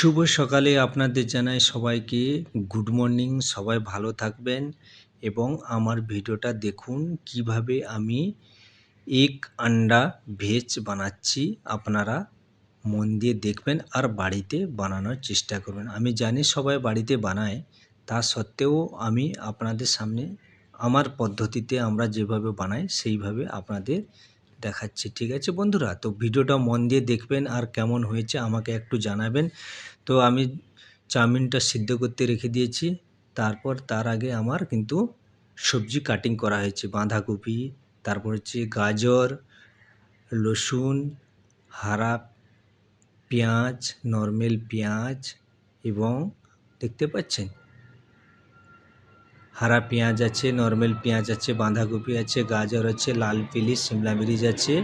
শুভ সকালে আপনাদের জানাই সবাইকে। গুড মর্নিং, সবাই ভালো থাকবেন এবং আমার ভিডিওটা দেখুন কীভাবে আমি এক আন্ডা ভেজ বানাচ্ছি। আপনারা মন দিয়ে দেখবেন আর বাড়িতে বানানোর চেষ্টা করবেন। আমি জানি সবাই বাড়িতে বানায়, তা সত্ত্বেও আমি আপনাদের সামনে, আমার পদ্ধতিতে আমরা যেভাবে বানাই সেইভাবে আপনাদের দেখাচ্ছি, ঠিক আছে বন্ধুরা? তো ভিডিওটা মন দিয়ে দেখবেন আর কেমন হয়েছে আমাকে একটু জানাবেন। তো আমি চাউমিনটা সিদ্ধ করতে রেখে দিয়েছি। তারপর তার আগে আমার কিন্তু সবজি কাটিং করা হয়েছে। বাঁধাকপি, তারপর হচ্ছে গাজর, রসুন হারা পেঁয়াজ, নর্মাল পেঁয়াজ এবং দেখতে পাচ্ছেন? হারা পেঁয়াজ আছে, নর্মাল পেঁয়াজ আছে, বাঁধাকপি আছে, গাজর আছে, লাল পিলি সিমলা মিরিচ আছে,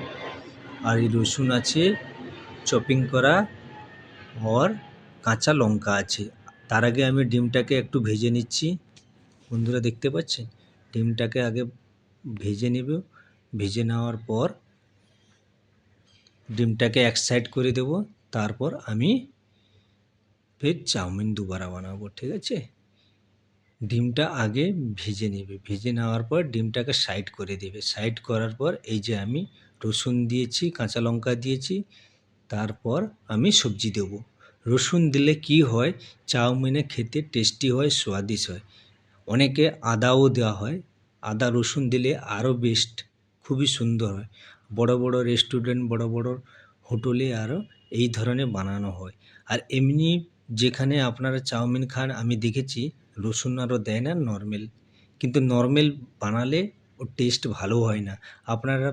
আর এই রসুন আছে, চপিং করা আর কাঁচা লঙ্কা আছে। তার আগে আমি ডিমটাকে একটু ভেজে নিচ্ছি। বন্ধুরা দেখতে পাচ্ছেন? ডিমটাকে আগে ভেজে নেব। ভেজে নেওয়ার পর ডিমটাকে এক সাইড করে দেব। তারপর আমি ফের চাউমিন দুবারা বানাবো, ঠিক আছে? ডিমটা আগে ভেজে নেবে। ভেজে নেওয়ার পর ডিমটাকে সাইড করে দেবে। সাইড করার পর এই যে আমি রসুন দিয়েছি, কাঁচা লঙ্কা দিয়েছি, তারপর আমি সবজি দেব। রসুন দিলে কি হয়? চাউমিনে খেতে টেস্টি হয়, স্বাদিষ্ট হয়। অনেকে আদাও দেওয়া হয়। আদা, রসুন দিলে আরও বেস্ট খুবই সুন্দর হয়। বড় বড় রেস্টুরেন্ট বড় বড় হোটেলে আরও এই ধরনের বানানো হয়। আর এমনি যেখানে আপনারা চাউমিন খান, আমি দেখেছি রসুন আরও দেয় না নর্মাল কিন্তু নর্মাল বানালে ওর টেস্ট ভালো হয় না। আপনারা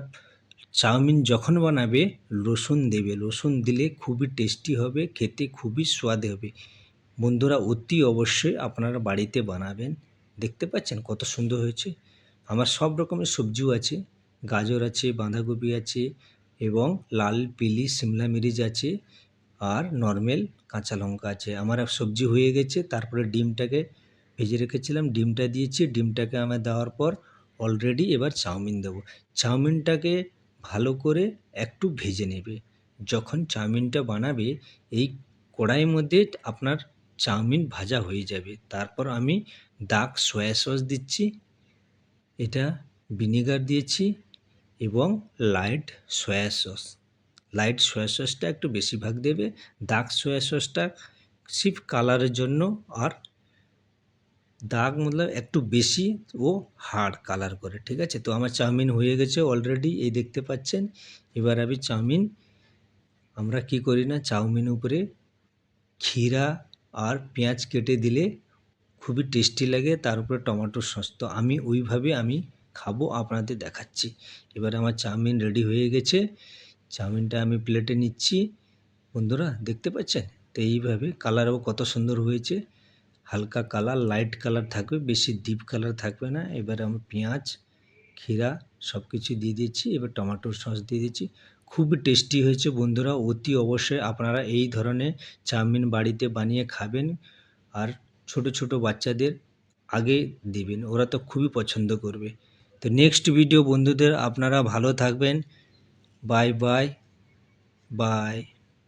চাউমিন যখন বানাবে, রসুন দেবে। রসুন দিলে খুবই টেস্টি হবে, খেতে খুবই স্বাদ হবে। বন্ধুরা, অতি অবশ্যই আপনারা বাড়িতে বানাবেন। দেখতে পাচ্ছেন কত সুন্দর হয়েছে। আমার সব রকমের সবজিও আছে। গাজর আছে, বাঁধাকপি আছে এবং লাল, পিলি, সিমলা মিরিচ আছে আর নর্মাল কাঁচা লঙ্কা আছে। আমার সবজি হয়ে গেছে, তারপরে ডিমটাকে ভেজে রেখেছিলাম, ডিমটা দিয়েছি, ডিমটাকে আমার দেওয়ার পর অলরেডি এবার চাউমিন দেবো। চাউমিনটাকে ভালো করে একটু ভেজে নেবে। যখন চাউমিনটা বানাবে, এই কড়াইয়ের মধ্যে আপনার চাউমিন ভাজা হয়ে যাবে। তারপর আমি দাগ সয়া সস দিচ্ছি, এটা ভিনিগার দিয়েছি এবং light soy sauce. Light soy সসটা একটু বেশিরভাগ দেবে দাগ সয়া সসটা সিফ কালারের জন্য আর দাগ মতলব একটু বেশি ও হার্ড কালার করে, ঠিক আছে? তো আমার চাউমিন হয়ে গেছে অলরেডি এই দেখতে পাচ্ছেন। এবার আমি চাউমিন, আমরা কি করি না, চাউমিন উপরে ক্ষীরা আর পেঁয়াজ কেটে দিলে খুবই টেস্টি লাগে, তার উপরে টমেটো সস তো আমি ওইভাবে আমি খাব, আপনাদের দেখাচ্ছি। এবার আমার চাউমিন রেডি হয়ে গেছে। চাউমিনটা আমি প্লেটে নিচ্ছি। বন্ধুরা, দেখতে পাচ্ছেন? তো এইভাবে কালারও কত সুন্দর হয়েছে। হালকা কালার লাইট কালার থাকবে, বেশি ডিপ কালার থাকবে না। এবার আমি পেঁয়াজ, ক্ষীরা সব কিছু দিয়ে দিচ্ছি, এবার টমেটোর সস দিয়ে দিচ্ছি। খুবই টেস্টি হয়েছে বন্ধুরা, অতি অবশ্যই আপনারা এই ধরনের চাউমিন বাড়িতে বানিয়ে খাবেন আর ছোট ছোট বাচ্চাদের আগে দেবেন, ওরা তো খুবই পছন্দ করবে। তো নেক্সট ভিডিও বন্ধুদের আপনারা ভালো থাকবেন। Bye bye bye